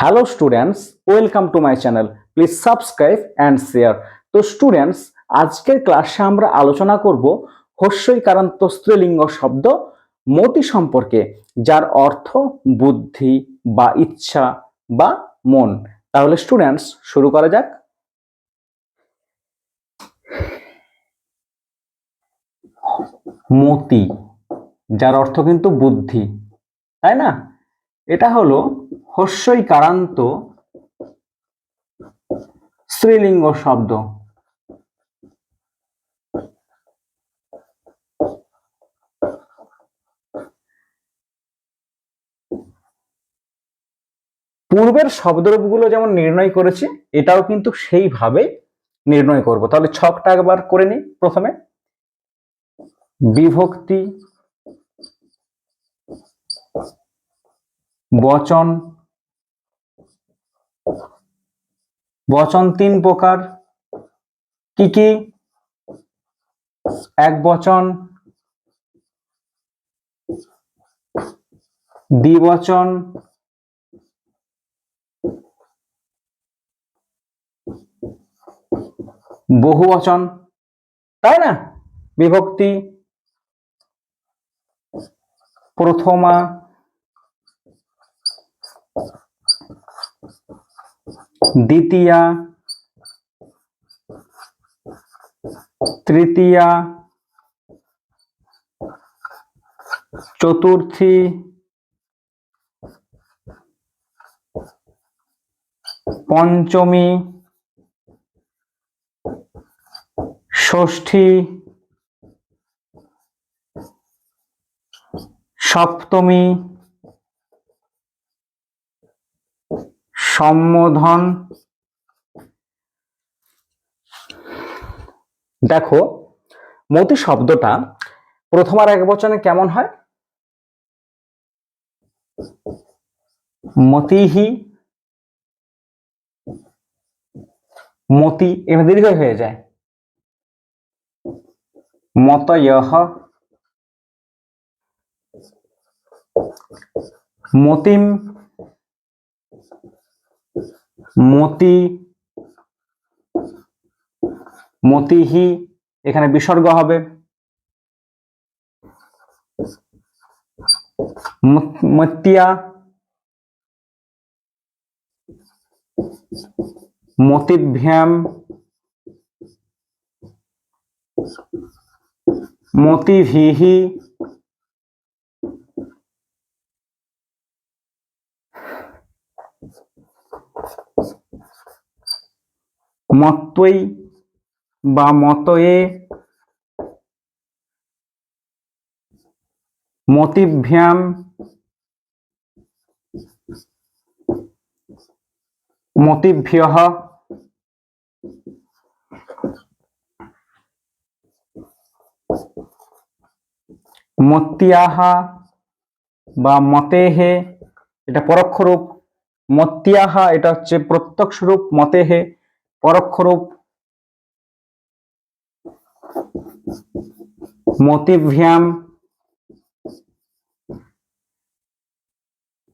Hello students welcome to my channel please subscribe and share তো students আজকের ক্লাসে আমরা আলোচনা করব হস্যইকারান্ত স্ত্রীলিঙ্গ শব্দ মতি সম্পর্কে, যার অর্থ বুদ্ধি বা ইচ্ছা বা মন। তাহলে স্টুডেন্টস শুরু করা যাক। মতি, যার অর্থ কিন্তু বুদ্ধি, তাই না? এটা হলো হস্যই কারান্ত স্ত্রীলিঙ্গ শব্দ। পূর্বের শব্দরূপগুলো যেমন নির্ণয় করেছি, এটাও কিন্তু সেইভাবে নির্ণয় করব। তাহলে ছকটা একবার করে নিই প্রথমে। বিভক্তি বচন। বচন তিন প্রকার। কি কি? এক বচন। দ্বিবচন বহু বচন। তাই না? বিভক্তি। প্রথমা। দ্বিতীয়া তৃতীয়া চতুর্থী পঞ্চমী ষষ্ঠী সপ্তমী সম্বোধন। দেখো, মতি শব্দটা প্রথম আর এক বচনে কেমন হয়? মতিহি মতি এবার দীর্ঘ হয়ে যায়। মতয়ঃ মতিম মতি মতিহি এখানে বিসর্গ হবে। মতিয়া মতিভ্যাম মতিভিহি মত্তই বা মতয়ে মতিভ্যাম মতিভ্যঃ মত্যাহা বা মতেহে, এটা পরোক্ষ রূপ মত্যাহা এটা হচ্ছে প্রত্যক্ষ রূপ মতেহে। পরোক্ষ রূপ মতিভ্যাম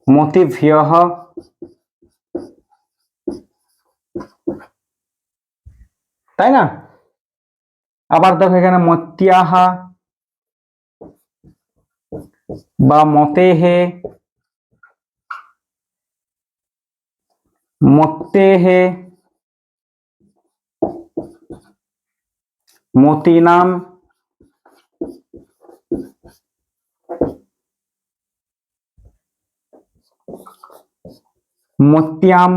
মতিভ্যঃ তাই না? আবার দেখো এখানে মত্যাহা বা মতেহে মত্তেহে মতিনাম। মত্যাম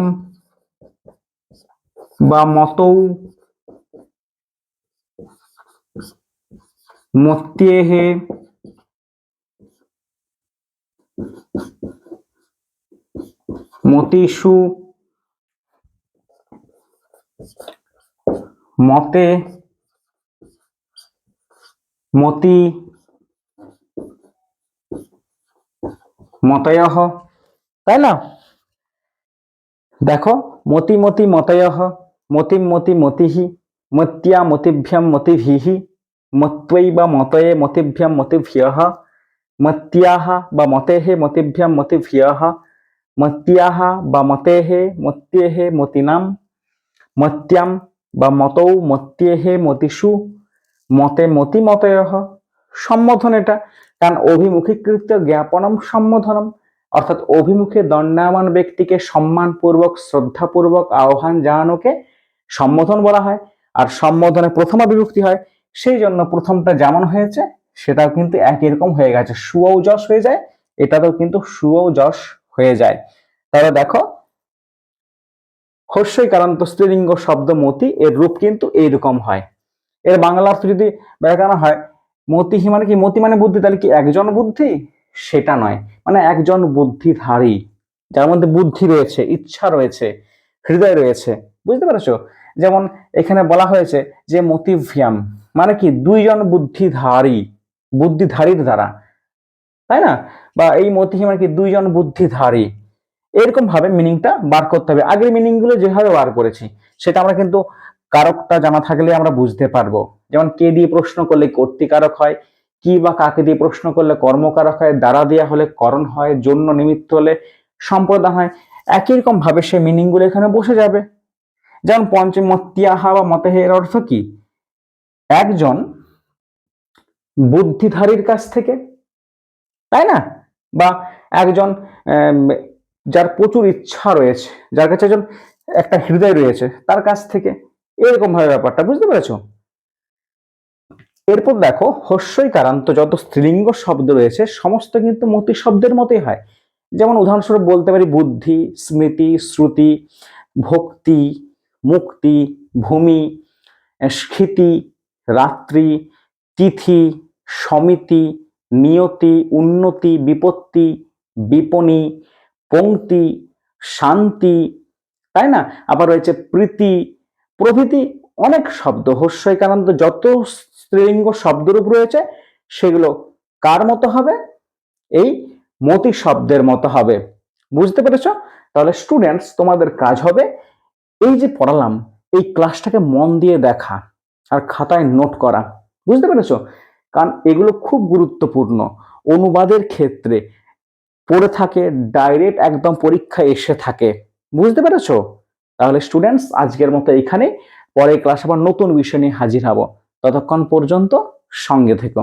বা মতৌ। মত্যেহে। মতিষু। মতে। মতি মতয়ঃ তাই না? দেখো, মতি মতি মতয়ঃ মতিম মতি মতিহি, মত্যা মতিভ্যাম মতিভিহি মত্বৈ বা মতয়ে মতিভ্যাম মতিভ্যঃ মত্যাহ বা মতেহে মতিভ্যাম মতিভ্যঃ মত্যাহা বা মতেহে মত্যেহে মতিনাম মত্যাম বা মতৌ মত্যেহে মতিষু মতে মতি মতয়হ সম্বোধন এটা। কারণ অভিমুখীকৃত জ্ঞাপনম সম্বোধনম। অর্থাৎ অভিমুখে দণ্ডায়মান ব্যক্তিকে সম্মানপূর্বক, শ্রদ্ধাপূর্বক আহ্বান জানানোকে সম্বোধন বলা হয়। আর সম্বোধনে প্রথমা বিভক্তি হয়, সেই জন্য প্রথমটা যেমন হয়েছে, সেটাও কিন্তু একই রকম হয়ে গেছে। সুও যশ হয়ে যায়, এটাতেও কিন্তু সুও যশ হয়ে যায়। তাহলে দেখো হস্যই কারন্ত স্ত্রীলিঙ্গ শব্দ মতি, এর রূপ কিন্তু এইরকম হয়। এর বাংলা অর্থ যদি ব্যাখ্যানো হয় মতিহি মানে কি? মতি মানে বুদ্ধি। তাহলে কি একজন বুদ্ধি? সেটা নয়। মানে একজন বুদ্ধিধারী, যার মধ্যে বুদ্ধি রয়েছে, ইচ্ছা রয়েছে, হৃদয় রয়েছে। বুঝতে পেরেছ? যেমন এখানে বলা হয়েছে যে মতিভিয়াম মানে কি? দুইজন বুদ্ধিধারী, বুদ্ধিধারীর দ্বারা। তাই না? বা এই মতিহি মানে কি? দুইজন বুদ্ধিধারী। এরকম ভাবে মিনিংটা বার করতে হবে। আগের মিনিংগুলো যেভাবে বার করেছি, সেটা আমরা কিন্তু কারকটা জানা থাকলে আমরা বুঝতে পারব। যেমন কে দিয়ে প্রশ্ন করলে কর্তৃকারক হয়, কি বা কাকে দিয়ে প্রশ্ন করলে কর্মকারক হয়, দ্বারা দেওয়া হলে করণ হয়, জন্য নিমিত্ত হলে সম্প্রদান হয়, একই রকম ভাবে সে মিনিংগুলো এখানে বসে যাবে। যেমন পঞ্চমত্যাহা বা মতেহে এর অর্থ কি? একজন বুদ্ধিধারীর কাছ থেকে, তাই না? বা একজন যার প্রচুর ইচ্ছা রয়েছে, যার কাছে একজন, একটা হৃদয় রয়েছে, তার কাছ থেকে এরকম ভাবে ব্যাপারটা, বুঝতে পেরেছ? এরপর দেখো, হস্যই কারান্ত, যত স্ত্রীলিঙ্গ শব্দ রয়েছে, সমস্ত কিন্তু মতি শব্দের মতোই হয়। যেমন উদাহরণস্বরূপ বলতে পারি বুদ্ধি, স্মৃতি, শ্রুতি, ভক্তি, মুক্তি, ভূমি স্ফীতি রাত্রি, তিথি, সমিতি, নিয়তি, উন্নতি, বিপত্তি, বিপণী পংক্তি শান্তি, তাই না? আবার রয়েছে প্রীতি প্রভৃতি অনেক শব্দ হস্যইকারান্ত যত স্ত্রীলিঙ্গ শব্দরূপ রয়েছে, সেগুলো কার মতো হবে? এই মতি শব্দের মতো হবে। বুঝতে পেরেছ? তাহলে স্টুডেন্টস তোমাদের কাজ হবে এই যে পড়ালাম, এই ক্লাসটাকে মন দিয়ে দেখা আর খাতায় নোট করা। বুঝতে পেরেছ? কারণ এগুলো খুব গুরুত্বপূর্ণ। অনুবাদের ক্ষেত্রে পড়ে থাকে ডাইরেক্ট একদম পরীক্ষায় এসে থাকে। বুঝতে পেরেছ? তাহলে স্টুডেন্টস আজকের মতো এখানে পরে ক্লাস আবার নতুন বিষয় নিয়ে হাজির হব। ততক্ষণ পর্যন্ত সঙ্গে থেকো।